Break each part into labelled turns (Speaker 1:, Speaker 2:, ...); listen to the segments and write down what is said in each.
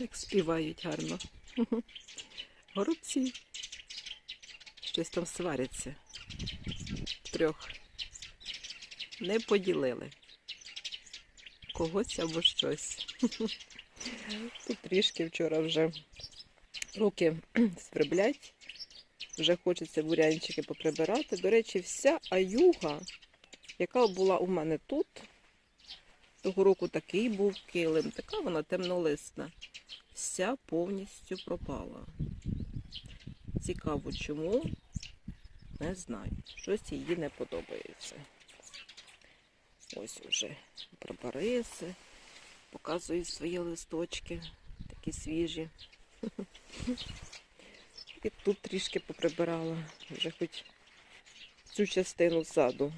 Speaker 1: Як співають гарно. Горобці. Щось там сваряться. Трьох. Не поділили. Когось або щось. Тут трішки вчора вже руки сверблять. Вже хочеться бурянчики поприбирати. До речі, вся аюга, яка була у мене тут, того року такий був килим, така вона темнолисна. Вся повністю пропала. Цікаво, чому? Не знаю. Щось їй не подобається. Ось уже барбариси. Показую свої листочки, такі свіжі. І тут трішки поприбирала, вже хоч цю частину ззаду.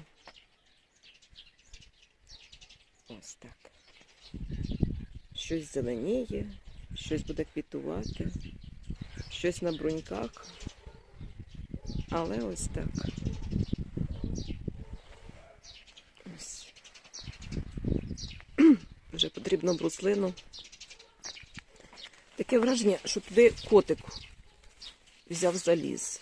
Speaker 1: Ось так. Щось зеленіє, щось буде квітувати, щось на бруньках. Але ось так. Ось. Вже потрібно бруслину. Таке враження, що туди котик взяв заліз.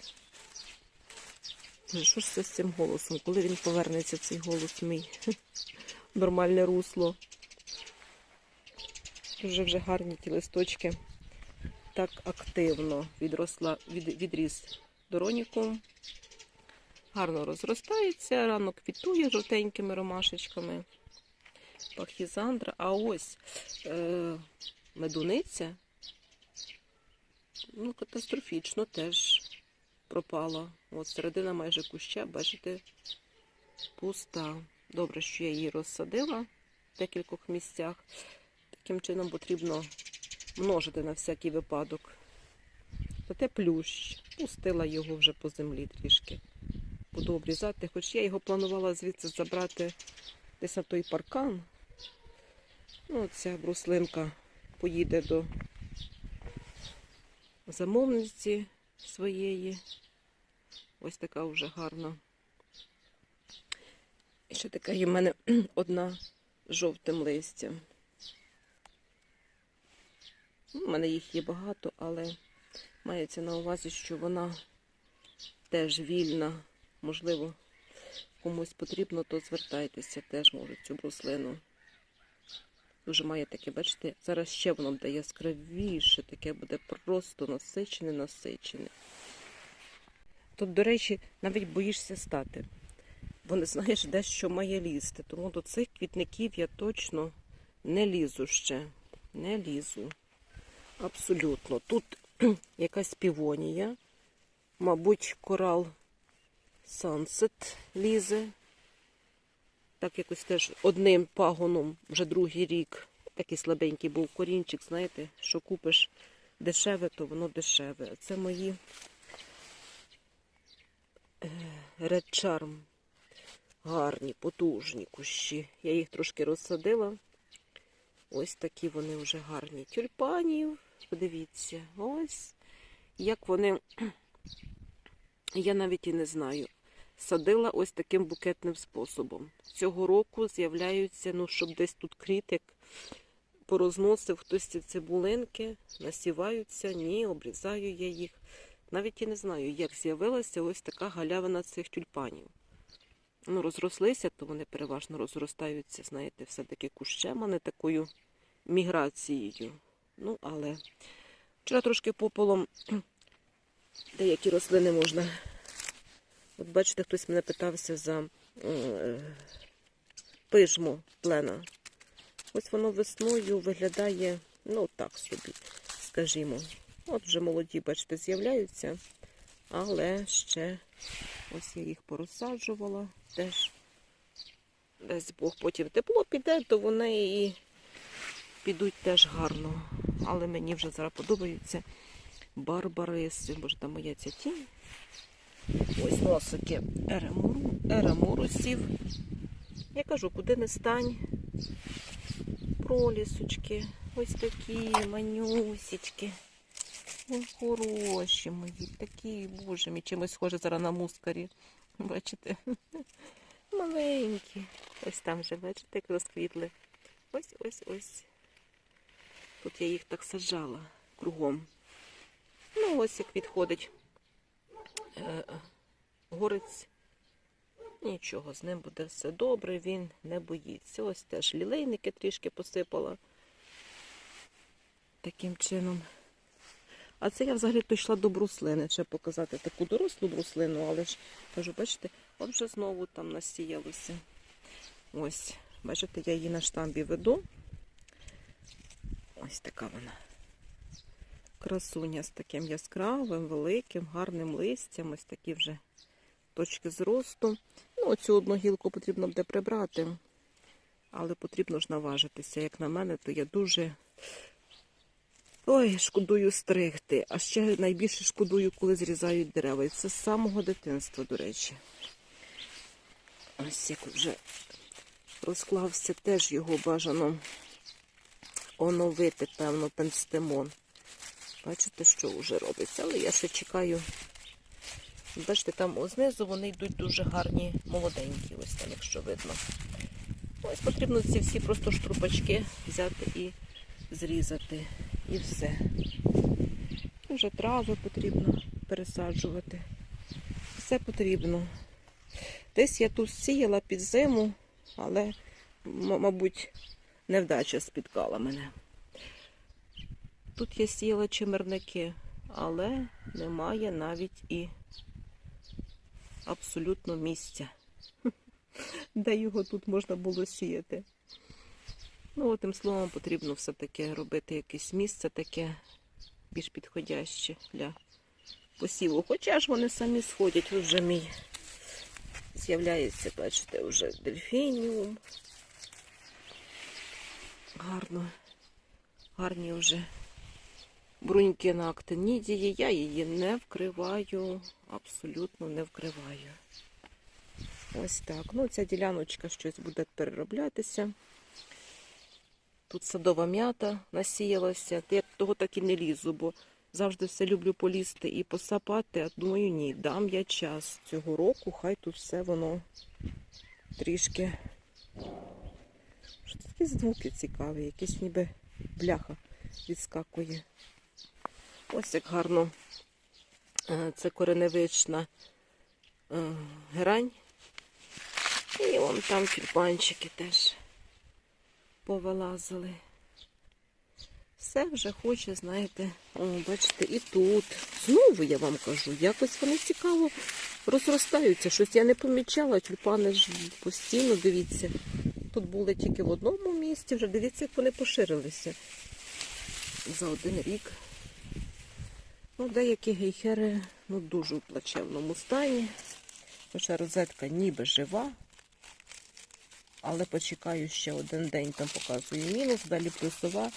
Speaker 1: Що ж це з цим голосом? Коли він повернеться, цей голос мій? Нормальне русло. Дуже вже гарні ті листочки. Так активно відросла, від, відріс доронікум. Гарно розростається, рано квітує жовтенькими ромашечками. Пахізандра. А ось е, медуниця ну, катастрофічно теж пропала. От середина майже куща, бачите, пуста. Добре, що я її розсадила в декількох місцях. Таким чином потрібно множити на всякий випадок. Зате плющ. Пустила його вже по землі трішки. Буду обрізати, хоч я його планувала звідси забрати десь на той паркан. Ну, ця бруслинка поїде до замовниці своєї. Ось така вже гарна. І ще така є в мене одна жовтим листям. У мене їх є багато, але мається на увазі, що вона теж вільна. Можливо, комусь потрібно, то звертайтеся, теж можуть цю бруслину. Дуже має таке, бачите, зараз ще воно буде яскравіше, таке буде просто насичене, насичене. Тут, до речі, навіть боїшся стати, бо не знаєш, де що має лізти. Тому до цих квітників я точно не лізу ще. Не лізу. Абсолютно. Тут якась півонія, мабуть, корал Сансет лізе. Так якось теж одним пагоном вже другий рік. Такий слабенький був корінчик, знаєте, що купиш дешеве, то воно дешеве. Це мої е, Red Charm. Гарні, потужні кущі. Я їх трошки розсадила. Ось такі вони вже гарні. Тюльпанів. Подивіться, ось як вони, я навіть і не знаю садила ось таким букетним способом. Цього року з'являються, ну, щоб десь тут крітик порозносив хтось ці цибулинки, насіваються, ні, обрізаю я їх. Навіть і не знаю, як з'явилася ось така галявина цих тюльпанів. Ну, розрослися, то вони переважно розростаються, знаєте, все-таки кущем, а не такою міграцією. Ну, але вчора трошки пополом деякі рослини можна От бачите, хтось мене питався за е, пижмо плена. Ось воно весною виглядає, ну так собі, скажімо. От вже молоді, бачите, з'являються, але ще ось я їх порозсаджувала. Теж десь Бог потім тепло піде, то вони і підуть теж гарно. Але мені вже зараз подобаються барбариси. Боже, там моя ця тінь. Ось носики еремуру, еремурусів. Я кажу, куди не стань. Пролісочки. Ось такі манюсічки. Ой, хороші мої, такі, боже мій, чимось схоже зараз на мускарі. Бачите? Маленькі. Ось там вже, бачите, як розквітли. Ось ось ось. Тут я їх так саджала кругом. Ну, ось як відходить е, горець. Нічого, з ним буде все добре, він не боїться. Ось теж лілейники трішки посипала. Таким чином. А це я взагалі то йшла до бруслини. Ще показати таку дорослу бруслину, але ж кажу, бачите, от вже знову там насіялося. Ось, бачите, я її на штамбі веду. Ось така вона. Красуня з таким яскравим, великим, гарним листям. Ось такі вже точки зросту. Ну, оцю одну гілку потрібно буде прибрати, але потрібно ж наважитися. Як на мене, то я дуже ой, шкодую стригти. А ще найбільше шкодую, коли зрізають дерева. І це з самого дитинства, до речі. Ось як вже розклався, теж його бажано оновити, певно, пенстемон. Бачите, що вже робиться. Але я ще чекаю. Бачите, там знизу вони йдуть дуже гарні, молоденькі, ось там, якщо видно. Ось потрібно ці всі просто штрупачки взяти і зрізати. І все. Вже трави потрібно пересаджувати. Все потрібно. Десь я тут сіяла під зиму, але, мабуть, невдача спіткала мене. Тут я сіяла чимерники, але немає навіть і абсолютно місця, де його тут можна було сіяти. Ну, тим словом, потрібно все-таки робити якесь місце таке більш підходяще для посіву. Хоча ж вони самі сходять, вже мій з'являється, бачите, вже дельфініум. Гарно, гарні вже бруньки на актинідії. Я її не вкриваю, абсолютно не вкриваю. Ось так. Ну, ця діляночка щось буде перероблятися. Тут садова м'ята насіялася. Я того так і не лізу, бо завжди все люблю полізти і посапати. А думаю, ні, дам я час цього року, хай тут все воно трішки. Що такі звуки цікаві, якісь ніби бляха відскакує. Ось як гарно е, це кореневична е, герань. І вон там тюльпанчики теж повилазили. Все вже хоче, знаєте, бачите, і тут. Знову я вам кажу, якось вони цікаво розростаються. Щось я не помічала, тюльпани ж постійно, дивіться. Тут були тільки в одному місці, вже дивіться, як вони поширилися за один рік. Ну, деякі гейхери ну, дуже у плачевному стані. Хоча розетка ніби жива. Але почекаю ще один день, там показую мінус, далі плюсова.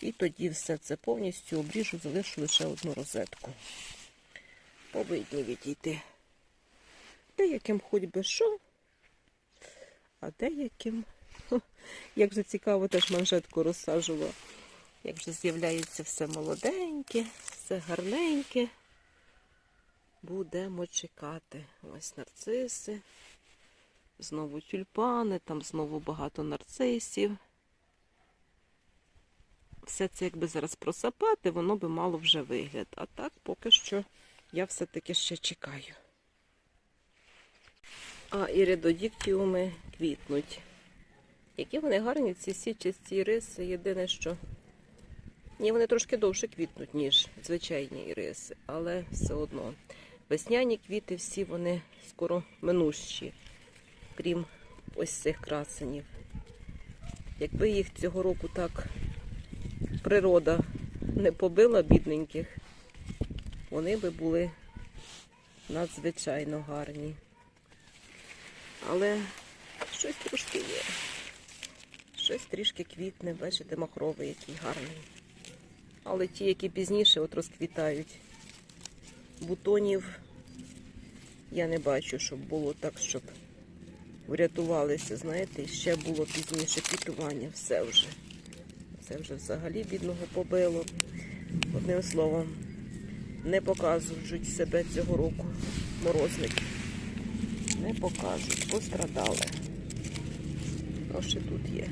Speaker 1: І тоді все це повністю обріжу, залишу лише одну розетку. Повинні відійти. Деяким хоч би що, а деяким, як же цікаво, теж манжетку розсаджувала. Як вже з'являється все молоденьке, все гарненьке. Будемо чекати. Ось нарциси. Знову тюльпани, там знову багато нарцисів. Все це, якби зараз просапати, воно би мало вже вигляд. А так поки що я все-таки ще чекаю. А і іридодіктіуми квітнуть. Які вони гарні, ці січасті риси. Єдине, що ні, вони трошки довше квітнуть, ніж звичайні іриси, але все одно. Весняні квіти всі вони скоро минущі крім ось цих красенів. Якби їх цього року так природа не побила бідненьких, вони би були надзвичайно гарні. Але щось трошки є. Щось трішки квітне, бачите, махровий який гарний. Але ті, які пізніше от розквітають, бутонів я не бачу, щоб було так, щоб врятувалися, знаєте, і ще було пізніше квітування, все вже. Це вже взагалі бідного побило. Одним словом, не показують себе цього року морозники. Не покажуть, пострадали. Ну, ще тут є.